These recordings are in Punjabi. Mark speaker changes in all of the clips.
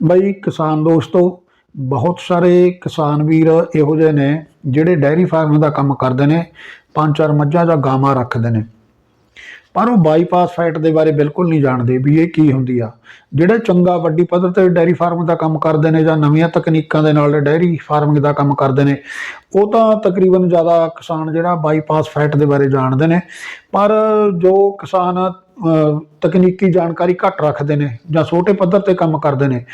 Speaker 1: ਬਈ ਕਿਸਾਨ ਦੋਸਤੋ, ਬਹੁਤ ਸਾਰੇ ਕਿਸਾਨ ਵੀਰ ਇਹੋ ਜਿਹੇ ਨੇ ਜਿਹੜੇ ਡੈਰੀ ਫਾਰਮ ਦਾ ਕੰਮ ਕਰਦੇ ਨੇ, ਪੰਜ ਚਾਰ ਮੱਝਾਂ ਜਾਂ ਗਾਵਾਂ ਰੱਖਦੇ ਨੇ। ਪਰ ਉਹ ਬਾਈਪਾਸ ਫੈਟ ਦੇ ਬਾਰੇ ਬਿਲਕੁਲ ਨਹੀਂ ਜਾਣਦੇ ਵੀ ਇਹ ਕੀ ਹੁੰਦੀ ਆ। ਜਿਹੜੇ ਚੰਗਾ ਵੱਡੀ ਪੱਧਰ ਤੇ ਡੈਰੀ ਫਾਰਮ ਦਾ ਕੰਮ ਕਰਦੇ ਨੇ ਜਾਂ ਨਵੀਆਂ ਤਕਨੀਕਾਂ ਦੇ ਨਾਲ ਡੈਰੀ ਫਾਰਮਿੰਗ ਦਾ ਕੰਮ ਕਰਦੇ ਨੇ, ਉਹ ਤਾਂ ਤਕਰੀਬਨ ਜ਼ਿਆਦਾ ਕਿਸਾਨ ਜਿਹੜਾ ਬਾਈਪਾਸ ਫੈਟ ਦੇ ਬਾਰੇ ਜਾਣਦੇ ਨੇ। ਪਰ ਜੋ ਕਿਸਾਨ ਤਕਨੀਕੀ ਜਾਣਕਾਰੀ ਘੱਟ ਰੱਖਦੇ ਨੇ ਜਾਂ ਛੋਟੇ ਪੱਧਰ ਤੇ ਕੰਮ ਕਰਦੇ ਨੇ।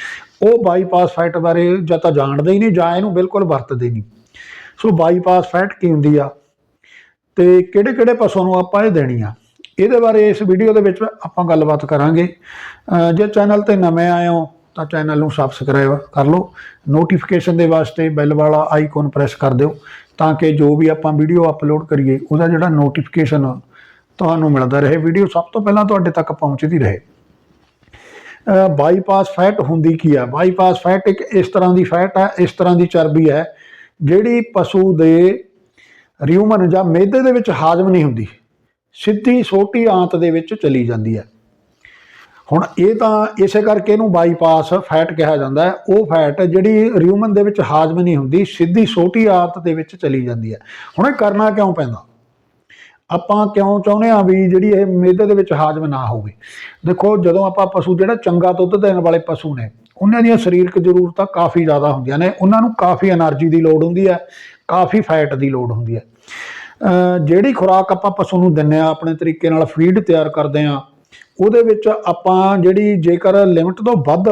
Speaker 1: ਉਹ ਬਾਈਪਾਸ ਫੈਟ ਬਾਰੇ ਜਾਂ ਤਾਂ ਜਾਣਦੇ ਹੀ ਨਹੀਂ ਜਾਂ ਇਹਨੂੰ ਬਿਲਕੁਲ ਵਰਤਦੇ ਨਹੀਂ। ਸੋ ਬਾਈਪਾਸ ਫੈਟ ਕੀ ਹੁੰਦੀ ਆ? ਤੇ ਕਿਹੜੇ ਕਿਹੜੇ ਪਸ਼ੂਆਂ ਨੂੰ ਆਪਾਂ ਇਹ ਦੇਣੀ ਆ? ਇਹਦੇ ਬਾਰੇ ਇਸ ਵੀਡੀਓ ਦੇ ਵਿੱਚ ਆਪਾਂ ਗੱਲਬਾਤ ਕਰਾਂਗੇ। ਜੇ ਚੈਨਲ ਤੇ ਨਵੇਂ ਆਏ ਹੋ ਤਾਂ ਚੈਨਲ ਨੂੰ ਸਬਸਕ੍ਰਾਈਬ ਕਰ ਲਓ। ਨੋਟੀਫਿਕੇਸ਼ਨ ਦੇ ਵਾਸਤੇ ਬੈਲ ਵਾਲਾ ਆਈਕਨ ਪ੍ਰੈਸ ਕਰ ਦਿਓ ਤਾਂ ਕਿ ਜੋ ਵੀ ਆਪਾਂ ਵੀਡੀਓ ਅਪਲੋਡ ਕਰੀਏ, ਉਹਦਾ ਜਿਹੜਾ ਨੋਟੀਫਿਕੇਸ਼ਨ ਤੁਹਾਨੂੰ ਮਿਲਦਾ ਰਹੇ। ਵੀਡੀਓ ਸਭ ਤੋਂ ਪਹਿਲਾਂ ਤੁਹਾਡੇ ਤੱਕ ਪਹੁੰਚਦੀ ਰਹੇ। ਬਾਈਪਾਸ ਫੈਟ ਹੁੰਦੀ ਕੀ ਹੈ ਬਾਈਪਾਸ ਫੈਟ ਇੱਕ ਇਸ ਤਰ੍ਹਾਂ ਦੀ ਫੈਟ ਹੈ ਇਸ ਤਰ੍ਹਾਂ ਦੀ ਚਰਬੀ ਹੈ, ਜਿਹੜੀ ਪਸ਼ੂ ਦੇ ਰਿਊਮਨ ਜਾਂ ਮਿਹਦੇ ਦੇ ਵਿੱਚ ਹਾਜ਼ਮ ਨਹੀਂ ਹੁੰਦੀ। ਸਿੱਧੀ ਛੋਟੀ ਆਂਤ ਦੇ ਵਿੱਚ ਚਲੀ ਜਾਂਦੀ ਹੈ। ਹੁਣ ਇਹ ਤਾਂ ਇਸੇ ਕਰਕੇ ਇਹਨੂੰ ਬਾਈਪਾਸ ਫੈਟ ਕਿਹਾ ਜਾਂਦਾ ਹੈ। ਉਹ ਫੈਟ ਜਿਹੜੀ ਰਿਊਮਨ ਦੇ ਵਿੱਚ ਹਾਜ਼ਮ ਨਹੀਂ ਹੁੰਦੀ, ਸਿੱਧੀ ਛੋਟੀ ਆਂਤ ਦੇ ਵਿੱਚ ਚਲੀ ਜਾਂਦੀ ਹੈ। ਹੁਣ ਇਹ ਕਰਨਾ ਕਿਉਂ ਪੈਂਦਾ? ਆਪਾਂ ਕਿਉਂ ਚਾਹੁੰਦੇ ਆ ਵੀ ਜਿਹੜੀ ਇਹ ਮਿਹਦੇ ਦੇ ਵਿੱਚ ਹਾਜ਼ਮ ਨਾ ਹੋਵੇ? ਦੇਖੋ, ਜਦੋਂ ਆਪਾਂ ਪਸ਼ੂ ਜਿਹੜਾ ਚੰਗਾ ਦੁੱਧ ਦੇਣ ਵਾਲੇ ਪਸ਼ੂ ਨੇ, ਉਹਨਾਂ ਦੀਆਂ ਸਰੀਰਕ ਜ਼ਰੂਰਤਾਂ ਕਾਫੀ ਜ਼ਿਆਦਾ ਹੁੰਦੀਆਂ ਨੇ। ਉਹਨਾਂ ਨੂੰ ਕਾਫੀ એનર્ਜੀ ਦੀ ਲੋੜ ਹੁੰਦੀ ਹੈ, ਕਾਫੀ ਫੈਟ ਦੀ ਲੋੜ ਹੁੰਦੀ ਹੈ। ਜਿਹੜੀ ਖੁਰਾਕ ਆਪਾਂ ਪਸ਼ੂ ਨੂੰ ਦਿੰਨੇ ਆ ਆਪਣੇ ਤਰੀਕੇ ਨਾਲ ਫੀਡ ਤਿਆਰ ਕਰਦੇ ਆ ਉਹਦੇ ਵਿੱਚ ਆਪਾਂ ਜਿਹੜੀ ਜੇਕਰ ਲਿਮਟ ਤੋਂ ਵੱਧ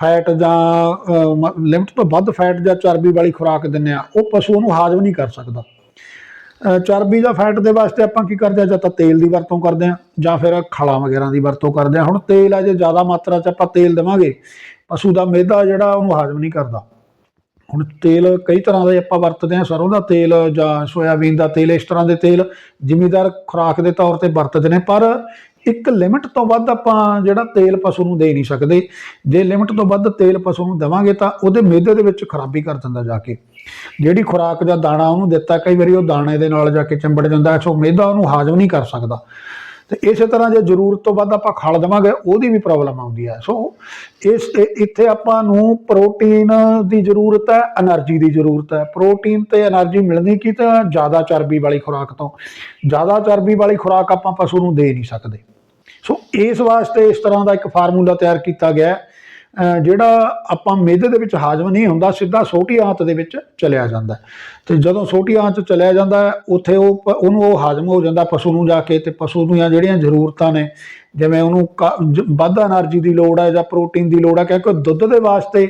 Speaker 1: ਫੈਟ ਜਾਂ ਲਿਮਟ ਤੋਂ ਵੱਧ ਫੈਟ ਜਾਂ ਚਰਬੀ ਵਾਲੀ ਖੁਰਾਕ ਦਿੰਨੇ ਆ ਉਹ ਪਸ਼ੂ ਨੂੰ ਹਾਜ਼ਮ ਨਹੀਂ ਕਰ ਸਕਦਾ। ਚਰਬੀ ਦਾ ਫੈਟ ਦੇ ਵਾਸਤੇ ਆਪਾਂ ਕੀ ਕਰਦੇ ਆ ਜਾਂ ਤਾਂ ਤੇਲ ਦੀ ਵਰਤੋਂ ਕਰਦੇ ਆ ਜਾਂ ਫਿਰ ਖਲਾ ਵਗੈਰਾ ਦੀ ਵਰਤੋਂ ਕਰਦੇ ਆ ਹੁਣ ਤੇਲ ਆ ਜੇ ਜ਼ਿਆਦਾ ਮਾਤਰਾ 'ਚ ਆਪਾਂ ਤੇਲ ਦੇਵਾਂਗੇ, ਪਸ਼ੂ ਦਾ ਮਿਹਦਾ ਜਿਹੜਾ ਉਹਨੂੰ ਹਾਜ਼ਮ ਨਹੀਂ ਕਰਦਾ। ਹੁਣ ਤੇਲ ਕਈ ਤਰ੍ਹਾਂ ਦੇ ਆਪਾਂ ਵਰਤਦੇ ਆ ਸਰੋਂ ਦਾ ਤੇਲ ਜਾਂ ਸੋਇਆਬੀਨ ਦਾ ਤੇਲ, ਇਸ ਤਰ੍ਹਾਂ ਦੇ ਤੇਲ ਜ਼ਿਮੀਦਾਰ ਖੁਰਾਕ ਦੇ ਤੌਰ ਤੇ ਵਰਤਦੇ ਨੇ। ਪਰ ਇੱਕ ਲਿਮਟ ਤੋਂ ਵੱਧ ਆਪਾਂ ਜਿਹੜਾ ਤੇਲ ਪਸ਼ੂ ਨੂੰ ਦੇ ਨਹੀਂ ਸਕਦੇ। ਜੇ ਲਿਮਟ ਤੋਂ ਵੱਧ ਤੇਲ ਪਸ਼ੂ ਨੂੰ ਦੇਵਾਂਗੇ ਤਾਂ ਉਹਦੇ ਮਿਹਦੇ ਦੇ ਵਿੱਚ ਖਰਾਬੀ ਕਰ ਦਿੰਦਾ ਜਾ ਕੇ। ਜਿਹੜੀ ਖੁਰਾਕ ਜਾਂ ਦਾਣਾ ਉਹਨੂੰ ਦਿੱਤਾ, ਕਈ ਵਾਰੀ ਉਹ ਦਾਣੇ ਦੇ ਨਾਲ ਜਾ ਕੇ ਚੰਬੜ ਜਾਂਦਾ ਸੋ ਮਿਹਦਾ ਉਹਨੂੰ ਹਾਜ਼ਮ ਨਹੀਂ ਕਰ ਸਕਦਾ। ਤੇ ਇਸੇ ਤਰ੍ਹਾਂ ਜੇ ਜ਼ਰੂਰਤ ਤੋਂ ਵੱਧ ਆਪਾਂ ਖਾਲ ਦੇਵਾਂਗੇ, ਉਹਦੀ ਵੀ ਪ੍ਰੋਬਲਮ ਆਉਂਦੀ ਹੈ। ਸੋ ਇਸ ਇੱਥੇ ਆਪਾਂ ਨੂੰ ਪ੍ਰੋਟੀਨ ਦੀ ਜ਼ਰੂਰਤ ਹੈ એનર્ਜੀ ਦੀ ਜ਼ਰੂਰਤ ਹੈ। ਪ੍ਰੋਟੀਨ ਤੇ એનર્ਜੀ ਮਿਲਣੀ ਕੀ ਤਾਂ ਜ਼ਿਆਦਾ ਚਰਬੀ ਵਾਲੀ ਖੁਰਾਕ ਤੋਂ। ਜ਼ਿਆਦਾ ਚਰਬੀ ਵਾਲੀ ਖੁਰਾਕ ਆਪਾਂ ਪਸ਼ੂ ਨੂੰ ਦੇ ਨਹੀਂ ਸਕਦੇ। ਸੋ ਇਸ ਵਾਸਤੇ ਇਸ ਤਰ੍ਹਾਂ ਦਾ ਇੱਕ ਫਾਰਮੂਲਾ ਤਿਆਰ ਕੀਤਾ ਗਿਆ ਜਿਹੜਾ ਆਪਾਂ ਮਿਹਦੇ ਦੇ ਵਿੱਚ ਹਾਜ਼ਮ ਨਹੀਂ ਹੁੰਦਾ, ਸਿੱਧਾ ਛੋਟੀ ਆਂਤ ਦੇ ਵਿੱਚ ਚਲਿਆ ਜਾਂਦਾ ਤੇ ਜਦੋਂ ਛੋਟੀ ਆਂਤ ਚਲਿਆ ਜਾਂਦਾ ਉੱਥੇ ਉਹ ਉਹਨੂੰ ਉਹ ਹਾਜ਼ਮ ਹੋ ਜਾਂਦਾ ਪਸ਼ੂ ਨੂੰ ਜਾ ਕੇ ਤੇ ਪਸ਼ੂ ਦੀਆਂ ਜਿਹੜੀਆਂ ਜ਼ਰੂਰਤਾਂ ਨੇ, ਜਿਵੇਂ ਉਹਨੂੰ ਵੱਧ એનર્ਜੀ ਦੀ ਲੋੜ ਹੈ ਜਾਂ ਪ੍ਰੋਟੀਨ ਦੀ ਲੋੜ ਹੈ, ਕਿਉਂਕਿ ਦੁੱਧ ਦੇ ਵਾਸਤੇ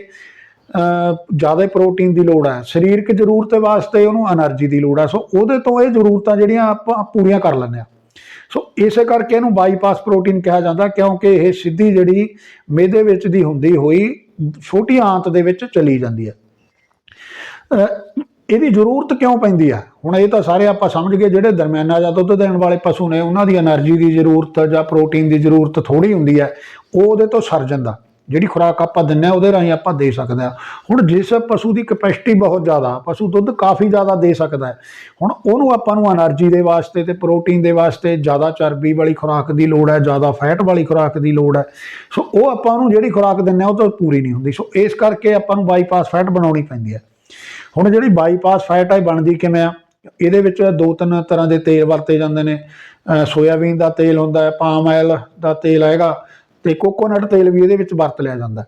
Speaker 1: ਜ਼ਿਆਦਾ ਪ੍ਰੋਟੀਨ ਦੀ ਲੋੜ ਹੈ, ਸਰੀਰਕ ਜ਼ਰੂਰਤ ਵਾਸਤੇ ਉਹਨੂੰ એનર્ਜੀ ਦੀ ਲੋੜ ਹੈ। ਸੋ ਉਹਦੇ ਤੋਂ ਇਹ ਜ਼ਰੂਰਤਾਂ ਜਿਹੜੀਆਂ ਆਪਾਂ ਪੂਰੀਆਂ ਕਰ ਲੈਂਦੇ ਆ ਸੋ ਇਸੇ ਕਰਕੇ ਇਹਨੂੰ ਬਾਈਪਾਸ ਪ੍ਰੋਟੀਨ ਕਿਹਾ ਜਾਂਦਾ, ਕਿਉਂਕਿ ਇਹ ਸਿੱਧੀ ਜਿਹੜੀ ਮੇਦੇ ਵਿੱਚ ਦੀ ਹੁੰਦੀ ਹੋਈ ਛੋਟੀ ਆਂਤ ਦੇ ਵਿੱਚ ਚਲੀ ਜਾਂਦੀ ਹੈ। ਇਹਦੀ ਜ਼ਰੂਰਤ ਕਿਉਂ ਪੈਂਦੀ ਆ ਹੁਣ ਇਹ ਤਾਂ ਸਾਰੇ ਆਪਾਂ ਸਮਝ ਗਏ ਜਿਹੜੇ ਦਰਮਿਆਨਾ ਜਾਂ ਦੁੱਧ ਦੇਣ ਵਾਲੇ ਪਸ਼ੂ ਨੇ, ਉਹਨਾਂ ਦੀ એનર્ਜੀ ਦੀ ਜ਼ਰੂਰਤ ਜਾਂ ਪ੍ਰੋਟੀਨ ਦੀ ਜ਼ਰੂਰਤ ਥੋੜੀ ਹੁੰਦੀ ਹੈ, ਉਹ ਉਹਦੇ ਤੋਂ ਸਰ ਜਾਂਦਾ। ਜਿਹੜੀ ਖੁਰਾਕ ਆਪਾਂ ਦਿੰਨੇ ਉਹਦੇ ਰਾਹੀਂ ਆਪਾਂ ਦੇ ਸਕਦੇ ਆ ਹੁਣ ਜਿਸ ਪਸ਼ੂ ਦੀ ਕਪੈਸਿਟੀ ਬਹੁਤ ਜ਼ਿਆਦਾ, ਪਸ਼ੂ ਦੁੱਧ ਕਾਫੀ ਜ਼ਿਆਦਾ ਦੇ ਸਕਦਾ ਹੈ। ਹੁਣ ਉਹਨੂੰ ਆਪਾਂ ਨੂੰ એનર્ਜੀ ਦੇ ਵਾਸਤੇ ਤੇ ਪ੍ਰੋਟੀਨ ਦੇ ਵਾਸਤੇ ਜ਼ਿਆਦਾ ਚਰਬੀ ਵਾਲੀ ਖੁਰਾਕ ਦੀ ਲੋੜ ਹੈ, ਜ਼ਿਆਦਾ ਫੈਟ ਵਾਲੀ ਖੁਰਾਕ ਦੀ ਲੋੜ ਹੈ। ਸੋ ਉਹ ਆਪਾਂ ਨੂੰ ਜਿਹੜੀ ਖੁਰਾਕ ਦਿੰਨੇ ਉਹ ਤਾਂ ਪੂਰੀ ਨਹੀਂ ਹੁੰਦੀ। ਸੋ ਇਸ ਕਰਕੇ ਆਪਾਂ ਨੂੰ ਬਾਈਪਾਸ ਫੈਟ ਬਣਾਉਣੀ ਪੈਂਦੀ ਹੈ। ਹੁਣ ਜਿਹੜੀ ਬਾਈਪਾਸ ਫੈਟ ਹੈ ਬਣਦੀ ਕਿਵੇਂ ਆ? ਇਹਦੇ ਵਿੱਚ ਦੋ ਤਿੰਨ ਤਰ੍ਹਾਂ ਦੇ ਤੇਲ ਵਰਤੇ ਜਾਂਦੇ ਨੇ। ਸੋਇਆਬੀਨ ਦਾ ਤੇਲ ਹੁੰਦਾ ਹੈ ਪਾਮ ਆਇਲ ਦਾ ਤੇਲ ਹੈਗਾ। ਤੇ ਕੋਕੋਨਟ ਤੇਲ ਵੀ ਇਹਦੇ ਵਿੱਚ ਵਰਤ ਲਿਆ ਜਾਂਦਾ।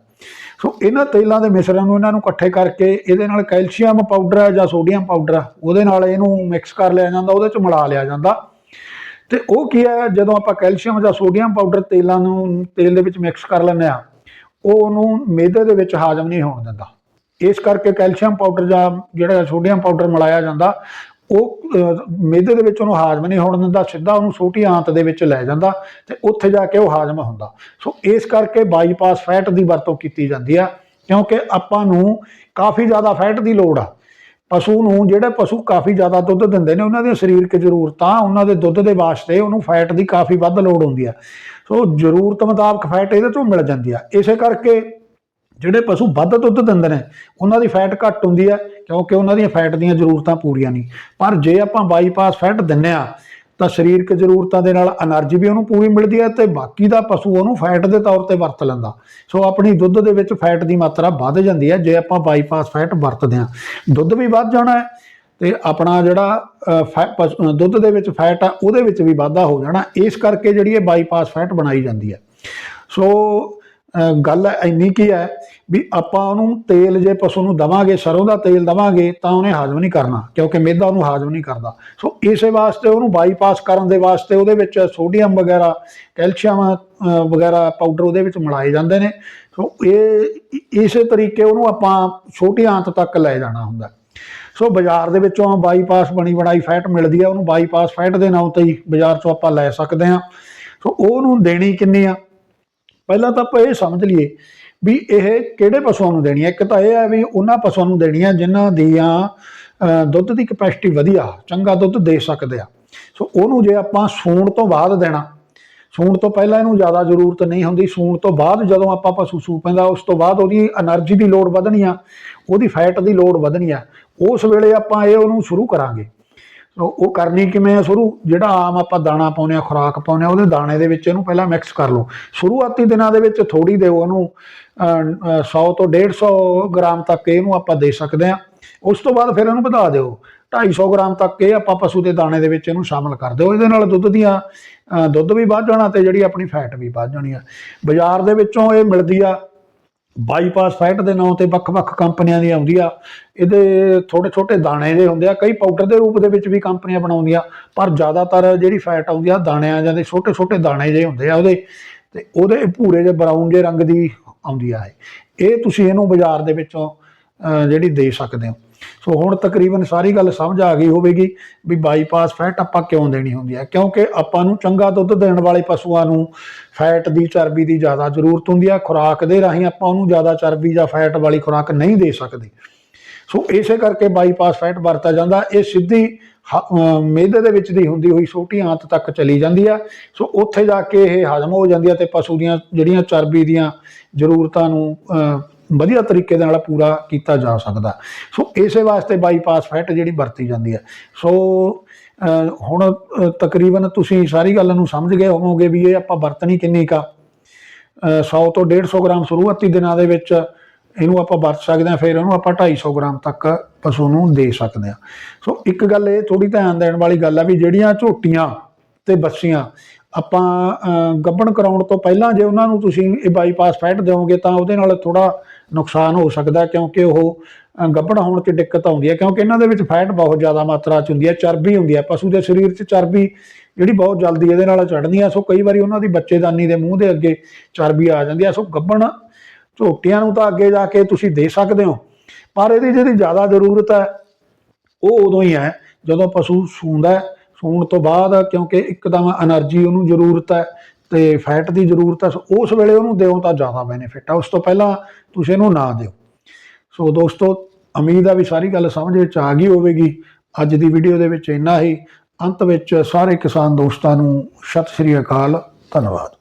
Speaker 1: ਸੋ ਇਹਨਾਂ ਤੇਲਾਂ ਦੇ ਮਿਸ਼ਰਣ ਨੂੰ ਇਹਨਾਂ ਨੂੰ ਇਕੱਠੇ ਕਰਕੇ ਇਹਦੇ ਨਾਲ ਕੈਲਸ਼ੀਅਮ ਪਾਊਡਰ ਹੈ ਜਾਂ ਸੋਡੀਅਮ ਪਾਊਡਰ ਹੈ ਉਹਦੇ ਨਾਲ ਇਹਨੂੰ ਮਿਕਸ ਕਰ ਲਿਆ ਜਾਂਦਾ, ਉਹਦੇ ਚ ਮਿਲਾ ਲਿਆ ਜਾਂਦਾ। ਤੇ ਉਹ ਕੀ ਹੈ ਜਦੋਂ ਆਪਾਂ ਕੈਲਸ਼ੀਅਮ ਜਾਂ ਸੋਡੀਅਮ ਪਾਊਡਰ ਤੇਲਾਂ ਨੂੰ, ਤੇਲ ਦੇ ਵਿੱਚ ਮਿਕਸ ਕਰ ਲੈਂਦੇ ਆ, ਉਹ ਉਹਨੂੰ ਮਿਹਦੇ ਦੇ ਵਿੱਚ ਹਾਜ਼ਮ ਨਹੀਂ ਹੋਣ ਦਿੰਦਾ। ਇਸ ਕਰਕੇ ਕੈਲਸ਼ੀਅਮ ਪਾਊਡਰ ਜਾਂ ਜਿਹੜਾ ਸੋਡੀਅਮ ਪਾਊਡਰ ਮਿਲਾਇਆ ਜਾਂਦਾ ਉਹ ਅਹ, ਮਿਹਦੇ ਦੇ ਵਿੱਚ ਉਹਨੂੰ ਹਾਜ਼ਮ ਨਹੀਂ ਹੋਣ ਦਿੰਦਾ ਸਿੱਧਾ ਉਹਨੂੰ ਛੋਟੀ ਆਂਤ ਦੇ ਵਿੱਚ ਲੈ ਜਾਂਦਾ ਤੇ ਉੱਥੇ ਜਾ ਕੇ ਉਹ ਹਾਜ਼ਮ ਹੁੰਦਾ। ਸੋ ਇਸ ਕਰਕੇ ਬਾਈਪਾਸ ਫੈਟ ਦੀ ਵਰਤੋਂ ਕੀਤੀ ਜਾਂਦੀ ਆ ਕਿਉਂਕਿ ਆਪਾਂ ਨੂੰ ਕਾਫੀ ਜ਼ਿਆਦਾ ਫੈਟ ਦੀ ਲੋੜ ਆ। ਪਸ਼ੂ ਨੂੰ ਜਿਹੜੇ ਪਸ਼ੂ ਕਾਫੀ ਜ਼ਿਆਦਾ ਦੁੱਧ ਦਿੰਦੇ ਨੇ ਉਹਨਾਂ ਦੀਆਂ ਸਰੀਰਕ ਜ਼ਰੂਰਤਾਂ ਉਹਨਾਂ ਦੇ ਦੁੱਧ ਦੇ ਵਾਸਤੇ ਉਹਨੂੰ ਫੈਟ ਦੀ ਕਾਫੀ ਵੱਧ ਲੋੜ ਹੁੰਦੀ ਆ। ਸੋ ਜ਼ਰੂਰਤ ਮੁਤਾਬਕ ਫੈਟ ਇਹਦੇ ਤੋਂ ਮਿਲ ਜਾਂਦੀ ਆ। ਇਸੇ ਕਰਕੇ ਜਿਹੜੇ ਪਸ਼ੂ ਵੱਧ ਦੁੱਧ ਦਿੰਦੇ ਨੇ, ਉਹਨਾਂ ਦੀ ਫੈਟ ਘੱਟ ਹੁੰਦੀ ਹੈ, ਕਿਉਂਕਿ ਉਹਨਾਂ ਦੀਆਂ ਫੈਟ ਦੀਆਂ ਜ਼ਰੂਰਤਾਂ ਪੂਰੀਆਂ ਨਹੀਂ। ਪਰ ਜੇ ਆਪਾਂ ਬਾਈਪਾਸ ਫੈਟ ਦਿੰਨੇ ਆ ਤਾਂ ਸਰੀਰਕ ਜ਼ਰੂਰਤਾਂ ਦੇ ਨਾਲ એનર્ਜੀ ਵੀ ਉਹਨੂੰ ਪੂਰੀ ਮਿਲਦੀ ਹੈ ਤੇ ਬਾਕੀ ਦਾ ਪਸ਼ੂ ਉਹਨੂੰ ਫੈਟ ਦੇ ਤੌਰ ਤੇ ਵਰਤ ਲੈਂਦਾ। ਸੋ ਆਪਣੀ ਦੁੱਧ ਦੇ ਵਿੱਚ ਫੈਟ ਦੀ ਮਾਤਰਾ ਵੱਧ ਜਾਂਦੀ ਹੈ, ਜੇ ਆਪਾਂ ਬਾਈਪਾਸ ਫੈਟ ਵਰਤਦੇ ਆ ਦੁੱਧ ਵੀ ਵੱਧ ਜਾਣਾ ਹੈ ਤੇ ਆਪਣਾ ਜਿਹੜਾ ਦੁੱਧ ਦੇ ਵਿੱਚ ਫੈਟ ਆ, ਉਹਦੇ ਵਿੱਚ ਵੀ ਵਾਧਾ ਹੋ ਜਾਣਾ। ਇਸ ਕਰਕੇ ਜਿਹੜੀ ਇਹ ਬਾਈਪਾਸ ਫੈਟ ਬਣਾਈ ਜਾਂਦੀ ਹੈ। ਸੋ ਗੱਲ ਇੰਨੀ ਕੀ ਹੈ ਵੀ ਆਪਾਂ ਉਹਨੂੰ ਤੇਲ ਜੇ ਪਸ਼ੂ ਨੂੰ ਦਵਾਂਗੇ, ਸਰੋਂ ਦਾ ਤੇਲ ਦਵਾਂਗੇ, ਤਾਂ ਉਹਨੇ ਹਾਜ਼ਮ ਨਹੀਂ ਕਰਨਾ, ਕਿਉਂਕਿ ਮੈਦਾ ਉਹਨੂੰ ਹਾਜ਼ਮ ਨਹੀਂ ਕਰਦਾ। ਸੋ ਇਸੇ ਵਾਸਤੇ ਉਹਨੂੰ ਬਾਈਪਾਸ ਕਰਨ ਦੇ ਵਾਸਤੇ ਉਹਦੇ ਵਿੱਚ ਸੋਡੀਅਮ ਵਗੈਰਾ, ਕੈਲਸ਼ੀਅਮ ਵਗੈਰਾ ਪਾਊਡਰ ਉਹਦੇ ਵਿੱਚ ਮਿਲਾਏ ਜਾਂਦੇ ਨੇ। ਸੋ ਇਹ ਇਸੇ ਤਰੀਕੇ ਉਹਨੂੰ ਆਪਾਂ ਛੋਟੀ ਆਂਤ ਤੱਕ ਲੈ ਜਾਣਾ ਹੁੰਦਾ। ਸੋ ਬਾਜ਼ਾਰ ਦੇ ਵਿੱਚੋਂ ਬਾਈਪਾਸ ਬਣੀ ਬਣਾਈ ਫੈਟ ਮਿਲਦੀ ਆ ਉਹਨੂੰ ਬਾਈਪਾਸ ਫੈਟ ਦੇ ਨਾਂ ਤੇ ਹੀ ਬਾਜ਼ਾਰ ਚੋਂ ਆਪਾਂ ਲੈ ਸਕਦੇ ਹਾਂ। ਸੋ ਉਹਨੂੰ ਦੇਣੀ ਕਿੰਨੀ ਆ? ਪਹਿਲਾਂ ਤਾਂ ਆਪਾਂ ਇਹ ਸਮਝ ਲਈਏ ਵੀ ਇਹ ਕਿਹੜੇ ਪਸ਼ੂਆਂ ਨੂੰ ਦੇਣੀ ਹੈ। ਇੱਕ ਤਾਂ ਇਹ ਹੈ ਵੀ ਉਹਨਾਂ ਪਸ਼ੂਆਂ ਨੂੰ ਦੇਣੀ ਹੈ ਜਿਨ੍ਹਾਂ ਦੀਆਂ ਦੁੱਧ ਦੀ ਕਪੈਸਿਟੀ ਵਧੀਆ, ਚੰਗਾ ਦੁੱਧ ਦੇ ਸਕਦੇ ਆ। ਸੋ ਉਹਨੂੰ ਜੇ ਆਪਾਂ ਸੂਣ ਤੋਂ ਬਾਅਦ ਦੇਣਾ, ਸੂਣ ਤੋਂ ਪਹਿਲਾਂ ਇਹਨੂੰ ਜ਼ਿਆਦਾ ਜ਼ਰੂਰਤ ਨਹੀਂ ਹੁੰਦੀ। ਸੂਣ ਤੋਂ ਬਾਅਦ ਜਦੋਂ ਆਪਾਂ ਪਸ਼ੂ ਸੂ ਪੈਂਦਾ, ਉਸ ਤੋਂ ਬਾਅਦ ਉਹਦੀ એનર્ਜੀ ਦੀ ਲੋੜ ਵਧਣੀ ਆ, ਉਹਦੀ ਫੈਟ ਦੀ ਲੋੜ ਵਧਣੀ ਆ, ਉਸ ਵੇਲੇ ਆਪਾਂ ਇਹ ਉਹਨੂੰ ਸ਼ੁਰੂ ਕਰਾਂਗੇ। ਉਹ ਕਰਨੀ ਕਿਵੇਂ ਆ ਸ਼ੁਰੂ? ਜਿਹੜਾ ਆਮ ਆਪਾਂ ਦਾਣਾ ਪਾਉਂਦੇ ਆ ਖੁਰਾਕ ਪਾਉਂਦੇ ਆ ਉਹਦੇ ਦਾਣੇ ਦੇ ਵਿੱਚ ਇਹਨੂੰ ਪਹਿਲਾਂ ਮਿਕਸ ਕਰ ਲਓ। ਸ਼ੁਰੂਆਤੀ ਦਿਨਾਂ ਦੇ ਵਿੱਚ ਥੋੜੀ ਦਿਓ ਉਹਨੂੰ ਅਹ, ਅਹ, 100 ਤੋਂ 150 ਗ੍ਰਾਮ ਤੱਕ ਇਹਨੂੰ ਆਪਾਂ ਦੇ ਸਕਦੇ ਆ। ਉਸ ਤੋਂ ਬਾਅਦ ਫਿਰ ਇਹਨੂੰ ਵਧਾ ਦਿਓ। 250 ਗ੍ਰਾਮ ਤੱਕ ਇਹ ਆਪਾਂ ਪਸ਼ੂ ਦੇ ਦਾਣੇ ਦੇ ਵਿੱਚ ਇਹਨੂੰ ਸ਼ਾਮਲ ਕਰ ਦਿਓ। ਇਹਦੇ ਨਾਲ ਦੁੱਧ ਦੀਆਂ ਦੁੱਧ ਵੀ ਵੱਧ ਜਾਣਾ ਤੇ ਜਿਹੜੀ ਆਪਣੀ ਫੈਟ ਵੀ ਵੱਧ ਜਾਣੀ ਆ। ਬਾਜ਼ਾਰ ਦੇ ਵਿੱਚੋਂ ਇਹ ਮਿਲਦੀ ਆ। ਬਾਈਪਾਸ ਫੈਟ ਦੇ ਨਾਂ ਤੇ ਵੱਖ-ਵੱਖ ਕੰਪਨੀਆਂ ਦੀ ਆਉਂਦੀ ਆ ਇਹਦੇ ਛੋਟੇ ਛੋਟੇ ਦਾਣੇ ਦੇ ਹੁੰਦੇ ਆ, ਕਈ ਪਾਊਡਰ ਦੇ ਰੂਪ ਦੇ ਵਿੱਚ ਵੀ ਕੰਪਨੀਆਂ ਬਣਾਉਂਦੀਆਂ, ਪਰ ਜ਼ਿਆਦਾਤਰ ਜਿਹੜੀ ਫੈਟ ਆਉਂਦੀ ਆ ਦਾਣਿਆਂ ਜਾਂ ਦੇ ਛੋਟੇ-ਛੋਟੇ ਦਾਣੇ ਜਿਹੇ ਹੁੰਦੇ ਆ ਉਹਦੇ। ਤੇ ਉਹਦੇ ਭੂਰੇ ਜਿਹੇ ਬਰਾਊਨ ਜਿਹੇ ਰੰਗ ਦੀ ਆਉਂਦੀ ਆ ਇਹ। ਇਹ ਤੁਸੀਂ ਇਹਨੂੰ ਬਾਜ਼ਾਰ ਦੇ ਵਿੱਚੋਂ ਜਿਹੜੀ ਦੇ ਸਕਦੇ ਹੋ। ਸੋ ਹੁਣ ਤਕਰੀਬਨ ਸਾਰੀ ਗੱਲ ਸਮਝ ਆ ਗਈ ਹੋਵੇਗੀ ਵੀ ਬਾਈਪਾਸ ਫੈਟ ਆਪਾਂ ਕਿਉਂ ਦੇਣੀ ਹੁੰਦੀ ਹੈ। ਕਿਉਂਕਿ ਆਪਾਂ ਨੂੰ ਚੰਗਾ ਦੁੱਧ ਦੇਣ ਵਾਲੇ ਪਸ਼ੂਆਂ ਨੂੰ ਫੈਟ ਦੀ ਚਰਬੀ ਦੀ ਜ਼ਿਆਦਾ ਜ਼ਰੂਰਤ ਹੁੰਦੀ ਹੈ। ਖੁਰਾਕ ਦੇ ਰਾਹੀਂ ਆਪਾਂ ਉਹਨੂੰ ਜ਼ਿਆਦਾ ਚਰਬੀ ਜਾਂ ਫੈਟ ਵਾਲੀ ਖੁਰਾਕ ਨਹੀਂ ਦੇ ਸਕਦੇ। ਸੋ ਇਸੇ ਕਰਕੇ ਬਾਈਪਾਸ ਫੈਟ ਵਰਤਾ ਜਾਂਦਾ। ਇਹ ਸਿੱਧੀ ਹ- ਅਹ ਮਿਹਦੇ ਦੇ ਵਿੱਚ ਦੀ ਹੁੰਦੀ ਹੋਈ ਛੋਟੀ ਆਂਤ ਤੱਕ ਚਲੀ ਜਾਂਦੀ ਆ ਸੋ ਉੱਥੇ ਜਾ ਕੇ ਇਹ ਹਜਮ ਹੋ ਜਾਂਦੀ ਆ ਤੇ ਪਸ਼ੂ ਦੀਆਂ ਜਿਹੜੀਆਂ ਚਰਬੀ ਦੀਆਂ ਜ਼ਰੂਰਤਾਂ ਨੂੰ ਅਹ, ਵਧੀਆ ਤਰੀਕੇ ਦੇ ਨਾਲ ਪੂਰਾ ਕੀਤਾ ਜਾ ਸਕਦਾ। ਸੋ ਇਸੇ ਵਾਸਤੇ ਬਾਈਪਾਸ ਫੈਟ ਜਿਹੜੀ ਵਰਤੀ ਜਾਂਦੀ ਹੈ। ਸੋ ਹੁਣ ਤਕਰੀਬਨ ਤੁਸੀਂ ਸਾਰੀ ਗੱਲ ਨੂੰ ਸਮਝ ਗਏ ਹੋਵੋਗੇ ਵੀ ਇਹ ਆਪਾਂ ਵਰਤਣੀ ਕਿੰਨੀ ਕਾ 100 ਤੋਂ 150 ਗ੍ਰਾਮ ਸ਼ੁਰੂਆਤੀ ਦਿਨਾਂ ਦੇ ਵਿੱਚ ਇਹਨੂੰ ਆਪਾਂ ਵਰਤ ਸਕਦੇ ਹਾਂ ਫਿਰ ਇਹਨੂੰ ਆਪਾਂ 250 ਗ੍ਰਾਮ ਤੱਕ ਪਸ਼ੂ ਨੂੰ ਦੇ ਸਕਦੇ ਹਾਂ। ਸੋ ਇੱਕ ਗੱਲ ਇਹ ਥੋੜੀ ਧਿਆਨ ਦੇਣ ਵਾਲੀ ਗੱਲ ਆ ਵੀ ਜਿਹੜੀਆਂ ਝੋਟੀਆਂ ਤੇ ਬੱਸੀਆਂ ਆਪਾਂ ਅਹ, ਗੱਭਣ ਕਰਾਉਣ ਤੋਂ ਪਹਿਲਾਂ ਜੇ ਉਹਨਾਂ ਨੂੰ ਤੁਸੀਂ ਇਹ ਬਾਈਪਾਸ ਫੈਟ ਦਿਓਗੇ ਤਾਂ ਉਹਦੇ ਨਾਲ ਥੋੜਾ ਨੁਕਸਾਨ ਹੋ ਸਕਦਾ ਕਿਉਂਕਿ ਉਹ ਗੱਭੜ ਹੋਣ 'ਚ ਦਿੱਕਤ ਆਉਂਦੀ ਹੈ ਕਿਉਂਕਿ ਇਹਨਾਂ ਦੇ ਵਿੱਚ ਫੈਟ ਬਹੁਤ ਜ਼ਿਆਦਾ ਮਾਤਰਾ 'ਚ ਹੁੰਦੀ ਹੈ, ਚਰਬੀ ਹੁੰਦੀ ਹੈ, ਪਸ਼ੂ ਦੇ ਸਰੀਰ 'ਚ ਚਰਬੀ ਜਿਹੜੀ ਬਹੁਤ ਜਲਦੀ ਇਹਦੇ ਨਾਲ ਚੜ੍ਹਨੀ ਆ ਸੋ ਕਈ ਵਾਰੀ ਉਹਨਾਂ ਦੀ ਬੱਚੇਦਾਨੀ ਦੇ ਮੂੰਹ ਦੇ ਅੱਗੇ ਚਰਬੀ ਆ ਜਾਂਦੀ ਆ ਸੋ ਗੱਭਣ ਝੋਟੀਆਂ ਨੂੰ ਤਾਂ ਅੱਗੇ ਜਾ ਕੇ ਤੁਸੀਂ ਦੇ ਸਕਦੇ ਹੋ, ਪਰ ਇਹਦੀ ਜਿਹੜੀ ਜ਼ਿਆਦਾ ਜ਼ਰੂਰਤ ਹੈ, ਉਹ ਉਦੋਂ ਹੀ ਹੈ ਜਦੋਂ ਪਸ਼ੂ ਸੂੰਦਾ ਸੂਣ ਤੋਂ ਬਾਅਦ ਕਿਉਂਕਿ ਇੱਕਦਮ એનર્ਜੀ ਉਹਨੂੰ ਜ਼ਰੂਰਤ ਹੈ ਤੇ ਫੈਟ ਦੀ ਜ਼ਰੂਰਤ ਹੈ, ਉਸ ਵੇਲੇ ਉਹਨੂੰ ਦਿਓ ਤਾਂ ਜ਼ਿਆਦਾ ਬੈਨੀਫਿਟ ਆ। ਉਸ ਤੋਂ ਪਹਿਲਾਂ ਤੁਸੀਂ ਇਹਨੂੰ ਨਾ ਦਿਓ। ਸੋ ਦੋਸਤੋ, ਉਮੀਦ ਆ ਵੀ ਸਾਰੀ ਗੱਲ ਸਮਝ ਵਿੱਚ ਆ ਗਈ ਹੋਵੇਗੀ। ਅੱਜ ਦੀ ਵੀਡੀਓ ਦੇ ਵਿੱਚ ਇੰਨਾ ਹੀ। ਅੰਤ ਵਿੱਚ ਸਾਰੇ ਕਿਸਾਨ ਦੋਸਤਾਂ ਨੂੰ ਸਤਿ ਸ੍ਰੀ ਅਕਾਲ, ਧੰਨਵਾਦ।